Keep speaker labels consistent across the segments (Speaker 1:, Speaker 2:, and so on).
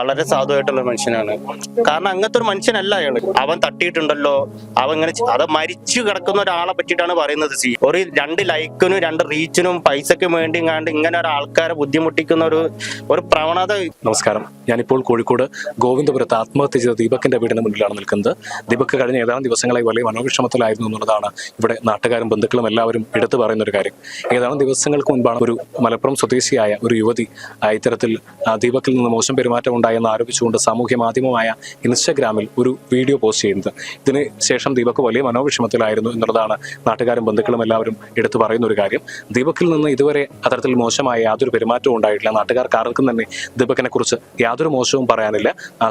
Speaker 1: വളരെ സാധുവായിട്ടുള്ള മനുഷ്യനാണ്. കാരണം അങ്ങനത്തെ ഒരു മനുഷ്യനല്ല അയാൾ അവൻ തട്ടിയിട്ടുണ്ടല്ലോ. അവൻ ഇങ്ങനെ അത് മരിച്ചു കിടക്കുന്ന ഒരാളെ പറ്റിയിട്ടാണ് പറയുന്നത് സി. ഒരു രണ്ട് ലൈക്കിനും രണ്ട് റീച്ചിനും പൈസക്കും വേണ്ടി കണ്ട് ഇങ്ങനെ ഒരാൾക്കാരെ ബുദ്ധിമുട്ടിക്കുന്ന ഒരു ഒരു പ്രവണത
Speaker 2: നമസ്കാരം. ഞാനിപ്പോൾ കോഴിക്കോട് ഗോവിന്ദപുരത്ത് ആത്മഹത്യ ചെയ്ത ദീപക്കിന്റെ വീടിന് മുന്നിലാണ് നിൽക്കുന്നത്. ദീപക്ക് കഴിഞ്ഞ ഏതാനും ദിവസങ്ങളായി വലിയ മനോവിഷമത്തിലായിരുന്നു എന്നുള്ളതാണ് ഇവിടെ നാട്ടുകാരും ബന്ധുക്കളും എല്ലാവരും എടുത്തു പറയുന്ന ഒരു കാര്യം. ഏതാനും ദിവസങ്ങൾക്ക് മുൻപാണ് ഒരു മലപ്പുറം സ്വദേശിയായ ഒരു യുവതി ഇത്തരത്തിൽ ദീപക്കിൽ നിന്ന് മോശം പെരുമാറ്റം ഉണ്ടായെന്ന് ആരോപിച്ചുകൊണ്ട് സാമൂഹ്യ മാധ്യമമായ ഇൻസ്റ്റഗ്രാമിൽ ഒരു വീഡിയോ പോസ്റ്റ് ചെയ്യുന്നത്. ഇതിന് ശേഷം ദീപക് വലിയ മനോവിഷമത്തിലായിരുന്നു എന്നുള്ളതാണ് നാട്ടുകാരും ബന്ധുക്കളും എല്ലാവരും എടുത്തു പറയുന്ന ഒരു കാര്യം. ദീപക്കിൽ നിന്ന് ഇതുവരെ അത്തരത്തിൽ മോശമായ യാതൊരു പെരുമാറ്റവും ഉണ്ടായിട്ടില്ല. നാട്ടുകാർക്ക് ആർക്കും തന്നെ ദീപക്കിനെ കുറിച്ച് യാതൊരു മോശവും പറയാനില്ല.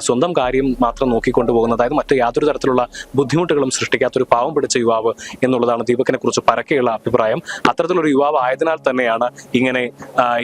Speaker 2: സ്വന്തം കാര്യം മാത്രം നോക്കിക്കൊണ്ടു പോകുന്ന അതായത് മറ്റ് യാതൊരു തരത്തിലുള്ള ബുദ്ധിമുട്ടുകളും സൃഷ്ടിക്കാത്തൊരു പാവം പിടിച്ച യുവാവ് എന്നുള്ളതാണ് ദീപക്കിനെ കുറിച്ച് പരക്കെയുള്ള അഭിപ്രായം. അത്തരത്തിലൊരു യുവാവ് ആയതിനാൽ തന്നെയാണ് ഇങ്ങനെ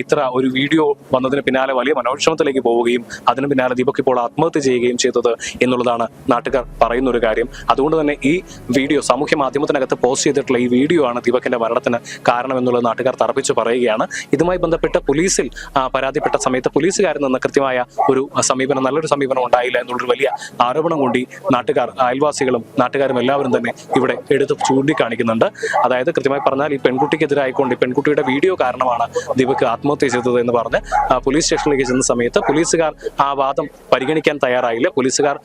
Speaker 2: ഇത്ര ഒരു വീഡിയോ വന്നതിന് പിന്നാലെ വലിയ മനോക്ഷമത്തിലേക്ക് പോവുകയും അതിന് പിന്നാലെ ദീപക് ഇപ്പോൾ ആത്മഹത്യ ചെയ്യുകയും ചെയ്തത് എന്നുള്ളതാണ് നാട്ടുകാർ പറയുന്ന ഒരു കാര്യം. അതുകൊണ്ട് തന്നെ ഈ വീഡിയോ സാമൂഹ്യ മാധ്യമത്തിനകത്ത് പോസ്റ്റ് ചെയ്തിട്ടുള്ള ഈ വീഡിയോ ആണ് ദീപകിന്റെ മരണത്തിന് കാരണം എന്നുള്ളത് നാട്ടുകാർ തറപ്പിച്ച് പറയുകയാണ്. ഇതുമായി ബന്ധപ്പെട്ട് പോലീസിൽ പരാതിപ്പെട്ട സമയത്ത് പോലീസുകാരിൽ നിന്ന് കൃത്യമായ ഒരു സമീപനം നല്ലൊരു സമീപനം ഉണ്ടായില്ല എന്നുള്ളൊരു വലിയ ആരോപണം കൂടി നാട്ടുകാർ അയൽവാസികളും നാട്ടുകാരും എല്ലാവരും തന്നെ ഇവിടെ എടുത്ത് ചൂണ്ടിക്കാണിക്കുന്നുണ്ട്. അതായത് കൃത്യമായി പറഞ്ഞാൽ ഈ പെൺകുട്ടിക്കെതിരായിക്കൊണ്ട് പെൺകുട്ടിയുടെ വീഡിയോ കാരണമാണ് ദീപക് ആത്മഹത്യ ചെയ്തത് എന്ന് പറഞ്ഞ് പോലീസ് സ്റ്റേഷനിലേക്ക് ചെന്ന സമയത്ത് പോലീസുകാർ ആ വാദം പരിഗണിക്കാൻ തയ്യാറായില്ല. പോലീസുകാർ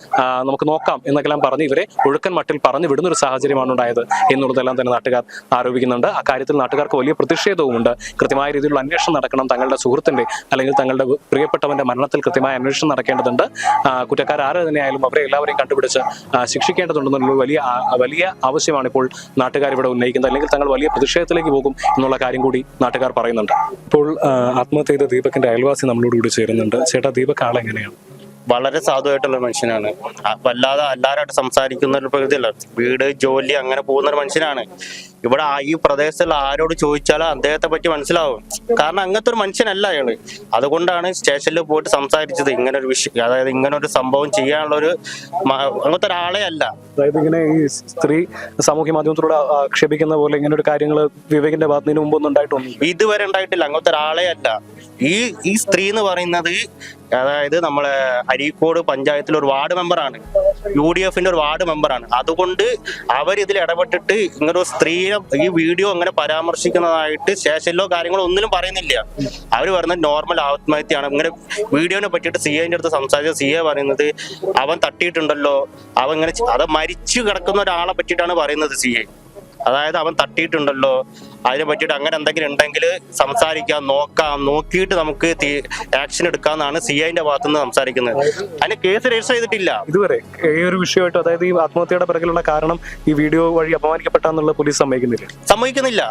Speaker 2: നമുക്ക് നോക്കാം എന്നൊക്കെല്ലാം പറഞ്ഞ് ഇവരെ ഒഴുക്കൻ മട്ടിൽ പറഞ്ഞു വിടുന്ന ഒരു സാഹചര്യമാണ് ഉണ്ടായത് എന്നുള്ളതെല്ലാം തന്നെ നാട്ടുകാർ ആരോപിക്കുന്നുണ്ട്. അക്കാര്യത്തിൽ നാട്ടുകാർക്ക് വലിയ പ്രതിഷേധവുമുണ്ട്. കൃത്യമായ രീതിയിലുള്ള അന്വേഷണം നടക്കണം. തങ്ങളുടെ സുഹൃത്തിന്റെ അല്ലെങ്കിൽ തങ്ങളുടെ പ്രിയപ്പെട്ടവന്റെ മരണത്തിൽ കൃത്യമായ അന്വേഷണം നടക്കേണ്ടതുണ്ട്. കുറ്റക്കാർ ആര് തന്നെയായാലും അവരെ എല്ലാവരെയും കണ്ടുപിടിച്ച് ശിക്ഷിക്കേണ്ടതുണ്ടെന്നുള്ള വലിയ വലിയ ആവശ്യമാണ് ഇപ്പോൾ നാട്ടുകാർ ഇവിടെ ഉന്നയിക്കുന്നത്. അല്ലെങ്കിൽ തങ്ങൾ വലിയ പ്രതിഷേധത്തിലേക്ക് പോകും എന്നുള്ള കാര്യം കൂടി നാട്ടുകാർ പറയുന്നുണ്ട്. ഇപ്പോൾ ആത്മഹത്യ ചെയ്ത ദീപകിന്റെ അയൽവാസി നമ്മളോട് കൂടി ചേരുന്നുണ്ട്. ചേട്ടാ ദീപക് ആളെങ്ങനെയാണ്
Speaker 1: വളരെ സാധുവായിട്ടുള്ള മനുഷ്യനാണ്. വല്ലാതെ എല്ലാവരുമായിട്ട് സംസാരിക്കുന്ന ഒരു പ്രകൃതിയല്ല വീട് ജോലി അങ്ങനെ പോകുന്ന ഒരു മനുഷ്യനാണ്. ഇവിടെ ഈ പ്രദേശത്തുള്ള ആരോട് ചോദിച്ചാലും അദ്ദേഹത്തെ പറ്റി മനസ്സിലാവും. കാരണം അങ്ങനത്തെ ഒരു മനുഷ്യനല്ല അയാൾ. അതുകൊണ്ടാണ് സ്റ്റേഷനിൽ പോയിട്ട് സംസാരിച്ചത്. ഇങ്ങനെ ഒരു വിഷയം അതായത് ഇങ്ങനെ ഒരു സംഭവം ചെയ്യാനുള്ള ഒരു അങ്ങനത്തെ ഒരാളെ അല്ല.
Speaker 2: അതായത് ഇങ്ങനെ ഈ സ്ത്രീ സാമൂഹ്യ മാധ്യമത്തിലൂടെ ആക്ഷേപിക്കുന്ന പോലെ ഇങ്ങനെ ഒരു കാര്യങ്ങൾ വിവേകിന്റെ ഭാഗത്തിന് മുമ്പൊന്നും ഉണ്ടായിട്ടുണ്ട്
Speaker 1: ഇതുവരെ ഉണ്ടായിട്ടില്ല. അങ്ങനത്തെ ഒരാളെ അല്ല. ഈ ഈ സ്ത്രീ എന്ന് പറയുന്നത് അതായത് നമ്മളെ അരീക്കോട് പഞ്ചായത്തിലെ ഒരു വാർഡ് മെമ്പറാണ്. യു ഡി എഫിന്റെ ഒരു വാർഡ് മെമ്പറാണ്. അതുകൊണ്ട് അവരിതിൽ ഇടപെട്ടിട്ട് ഇങ്ങനെ ഒരു സ്ത്രീയെ ഈ വീഡിയോ അങ്ങനെ പരാമർശിക്കുന്നതായിട്ട് സ്റ്റേഷനിലോ കാര്യങ്ങളോ ഒന്നിനും പറയുന്നില്ല. അവർ പറയുന്നത് നോർമൽ ആത്മഹത്യയാണ്. ഇങ്ങനെ വീഡിയോനെ പറ്റിയിട്ട് സി എന്റെ അടുത്ത് സംസാരിച്ച സി എ പറയുന്നത് അവൻ തട്ടിയിട്ടുണ്ടല്ലോ. അവൻ ഇങ്ങനെ അത് മരിച്ചു കിടക്കുന്ന ഒരാളെ പറ്റിയിട്ടാണ് പറയുന്നത് സി എ അതായത് അവൻ തട്ടിയിട്ടുണ്ടല്ലോ. അതിനെ പറ്റിയിട്ട് അങ്ങനെ എന്തെങ്കിലും ഉണ്ടെങ്കിൽ സംസാരിക്കാം നോക്കാം. നോക്കിയിട്ട് നമുക്ക് ആക്ഷൻ എടുക്കാന്നാണ് സി ഐന്റെ ഭാഗത്തുനിന്ന് സംസാരിക്കുന്നത്. അതിന് കേസ് രജിസ്റ്റർ ചെയ്തിട്ടില്ല.
Speaker 2: ഇതുവരെ ഈ ഒരു വിഷയമായിട്ട് അതായത് ഈ ആത്മഹത്യയുടെ പിറകിലുള്ള കാരണം ഈ വീഡിയോ വഴി അപമാനിക്കപ്പെട്ടാന്നുള്ള പോലീസ് സമ്മതിക്കുന്നില്ല.
Speaker 1: സമ്മതിക്കുന്നില്ല.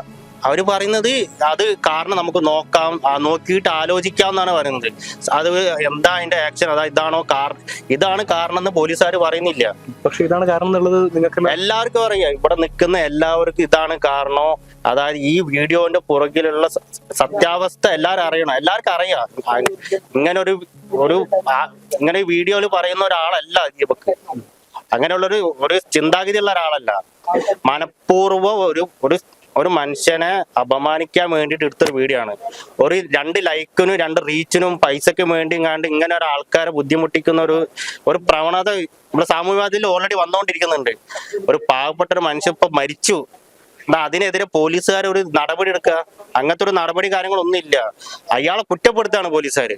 Speaker 1: അവർ പറയുന്നത് അത് കാരണം നമുക്ക് നോക്കാം നോക്കിയിട്ട് ആലോചിക്കാം എന്നാണ് പറയുന്നത്. അത് എന്താ അതിന്റെ ആക്ഷൻ അതാ ഇതാണോ കാരണം ഇതാണ് കാരണം എന്ന് പോലീസുകാർ പറയുന്നില്ല.
Speaker 2: പക്ഷെ ഇതാണ് കാരണം എന്നുള്ളത് നിങ്ങൾക്ക്
Speaker 1: എല്ലാവർക്കും അറിയാം. ഇവിടെ നിൽക്കുന്ന എല്ലാവർക്കും ഇതാണ് കാരണം? അതായത് ഈ വീഡിയോന്റെ പുറകിലുള്ള സത്യാവസ്ഥ എല്ലാവരും അറിയണം. എല്ലാവർക്കും അറിയാം. ഇങ്ങനെ ഒരു ഒരു ഇങ്ങനെ വീഡിയോയിൽ പറയുന്ന ഒരാളല്ല ദീപക് അങ്ങനെയുള്ളൊരു ഒരു ചിന്താഗതിയുള്ള ഒരാളല്ല. മനഃപൂർവം ഒരു ഒരു ഒരു മനുഷ്യനെ അപമാനിക്കാൻ വേണ്ടിയിട്ട് എടുത്തൊരു വീഡിയോ ആണ് ഒരു രണ്ട് ലൈക്കിനും രണ്ട് റീച്ചിനും പൈസക്കും വേണ്ടി കണ്ട് ഇങ്ങനെ ഒരു ആൾക്കാരെ ബുദ്ധിമുട്ടിക്കുന്ന ഒരു ഒരു പ്രവണത നമ്മുടെ സാമൂഹ്യ മാധ്യമത്തിൽ ഓൾറെഡി വന്നുകൊണ്ടിരിക്കുന്നുണ്ട് ഒരു പാവപ്പെട്ട ഒരു മനുഷ്യൻ ഇപ്പൊ മരിച്ചു. എന്നാ അതിനെതിരെ പോലീസുകാർ ഒരു നടപടി എടുക്കുക. അങ്ങനത്തെ ഒരു നടപടി കാര്യങ്ങളൊന്നും ഇല്ല. അയാളെ കുറ്റപ്പെടുത്താണ് പോലീസുകാർ